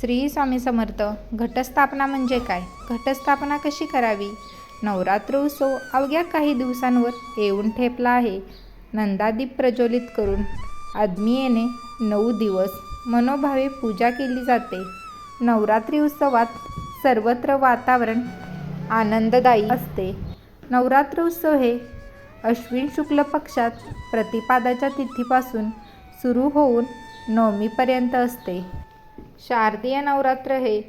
श्री स्वामी समर्थ घटस्थापना म्हणजे काय? घटस्थापना कशी करावी? नवरात्र उत्सव अवघ्या काही दिवसांवर येऊन ठेपला आहे. नंदादीप प्रज्वलित करून आदमीयेने नऊ दिवस मनोभावे पूजा केली जाते. नवरात्री उत्सवात सर्वत्र वातावरण आनंददायी असते. नवरात्र उत्सव हे अश्विन शुक्ल पक्षात प्रतिपादाच्या तिथीपासून सुरू होऊन नवमीपर्यंत असते. शारदीय नवरात्र हे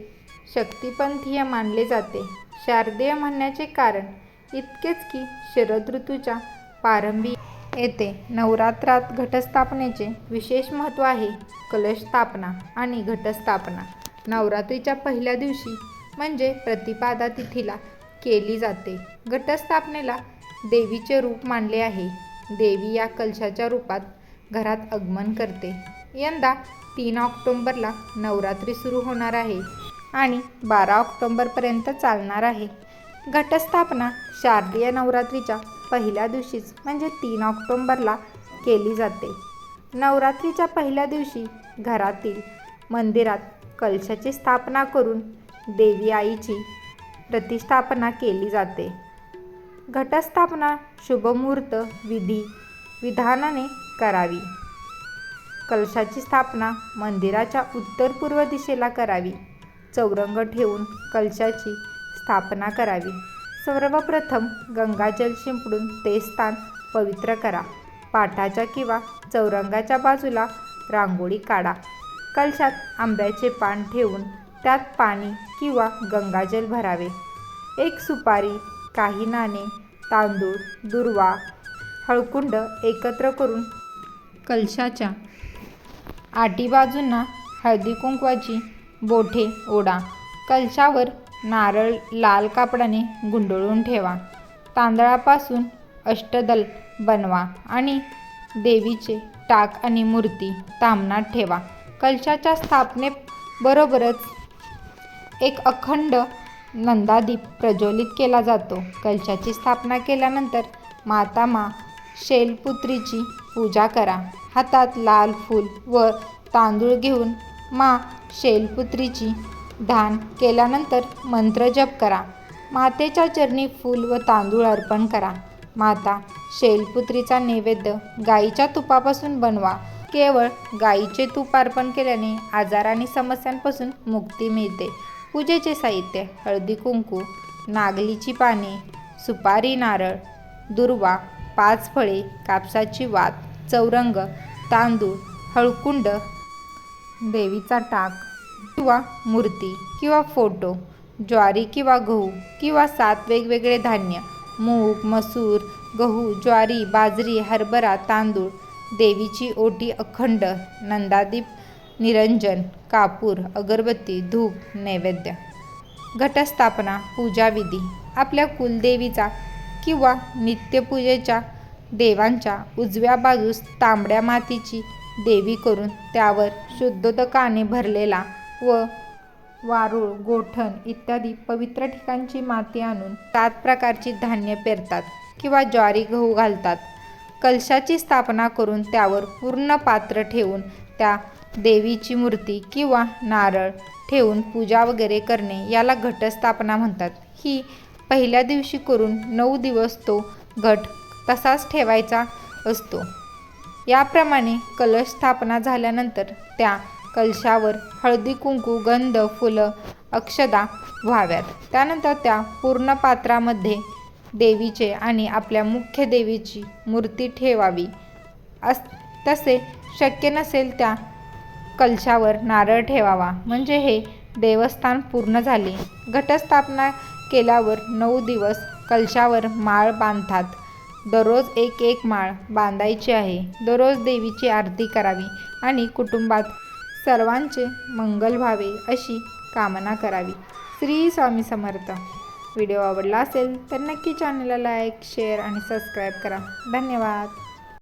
शक्तिपंथीय मानले जाते. शारदीय म्हणण्याचे कारण इतकेच की शरद ऋतूच्या प्रारंभी येते. नवरात्रात घटस्थापनेचे विशेष महत्त्व आहे कलश स्थापना आणि घटस्थापना. नवरात्रीच्या पहिल्या दिवशी म्हणजे प्रतिपादा तिथीला केली जाते. घटस्थापनेला देवीचे रूप मानले आहे. देवी या कलशाच्या रूपात घरात आगमन करते. यंदा तीन ऑक्टोंबरला नवरात्री सुरू होणार आहे आणि बारा ऑक्टोंबरपर्यंत चालणार आहे. घटस्थापना शारदीय नवरात्रीच्या पहिल्या दिवशीच म्हणजे तीन ऑक्टोंबरला केली जाते. नवरात्रीच्या पहिल्या दिवशी घरातील मंदिरात कलशाची स्थापना करून देवी आईची प्रतिष्ठापना केली जाते. घटस्थापना शुभमुहूर्त विधी विधानाने करावी. कलशाची स्थापना मंदिराच्या उत्तर पूर्व दिशेला करावी. चौरंग ठेवून कलशाची स्थापना करावी. सर्वप्रथम गंगाजल शिंपडून ते स्थान पवित्र करा. पाटाच्या किंवा चौरंगाच्या बाजूला रांगोळी काढा. कलशात आंब्याचे पान ठेवून त्यात पाणी किंवा गंगाजल भरावे. एक सुपारी काही नाणे तांदूळ दुर्वा हळकुंड एकत्र करून कलशाच्या आटी बाजूंना हळदी कुंकवाची बोठे ओढा. कलशावर नारळ लाल कापडाने गुंडळून ठेवा. तांदळापासून अष्टदल बनवा आणि देवीचे टाक आणि मूर्ती तामनात ठेवा. कलशाच्या स्थापनेबरोबरच एक अखंड नंदादीप प्रज्वलित केला जातो. कलशाची स्थापना केल्यानंतर माता मा शैलपुत्रीची पूजा करा. हातात लाल फूल व तांदूळ घेऊन मा शैलपुत्रीची धान केल्यानंतर मंत्र जप करा. मातेच्या चरणी फूल व तांदूळ अर्पण करा. माता शैलपुत्रीचा नैवेद्य गाईच्या तुपापासून बनवा. केवळ गाईचे तूप अर्पण केल्याने आजार आणि समस्यांपासून मुक्ती मिळते. पूजेचे साहित्य हळदी कुंकू नागलीची पाने सुपारी नारळ दुर्वा पाच फळे कापसाची वात चौरंग तांदूळ हळकुंड देवीचा टाक किंवा मूर्ती किंवा फोटो ज्वारी किंवा गहू किंवा सात वेगवेगळे धान्य मूग मसूर गहू ज्वारी बाजरी हरभरा तांदूळ देवीची ओटी अखंड नंदादीप निरंजन कापूर अगरबत्ती धूप नैवेद्य. घटस्थापना पूजाविधी आपल्या कुलदेवीचा किंवा नित्यपूजेच्या देवांच्या उजव्या बाजूस तांबड्या मातीची देवी करून त्यावर शुद्धोदकाने भरलेला व वारूळ गोठण इत्यादी पवित्र ठिकाणची माती आणून सात प्रकारची धान्य पेरतात किंवा ज्वारी गहू घालतात. कलशाची स्थापना करून त्यावर पूर्ण पात्र ठेवून त्या देवीची मूर्ती किंवा नारळ ठेवून पूजा वगैरे करणे याला घटस्थापना म्हणतात. ही पहिल्या दिवशी करून नऊ दिवस तो घट तसाच ठेवायचा असतो. याप्रमाणे कलश स्थापना झाल्यानंतर त्या कलशावर हळदी कुंकू गंध फुलं अक्षदा व्हाव्यात. त्यानंतर त्या पूर्ण पात्रामध्ये देवीचे आणि आपल्या मुख्य देवीची मूर्ती ठेवावी. अस तसे शक्य नसेल त्या कलशावर नारळ ठेवावा. म्हणजे हे देवस्थान पूर्ण झाले. घटस्थापना केल्यावर नऊ दिवस कलशावर माळ बांधतात. दररोज एक एक माळ बांधायची आहे. दररोज देवीची आरती करावी आणि कुटुंबात सर्वांचे मंगल व्हावे अशी कामना करावी. श्री स्वामी समर्थ. व्हिडिओ आवडला असेल तर नक्की चॅनलला लाईक शेअर आणि सबस्क्राईब करा. धन्यवाद.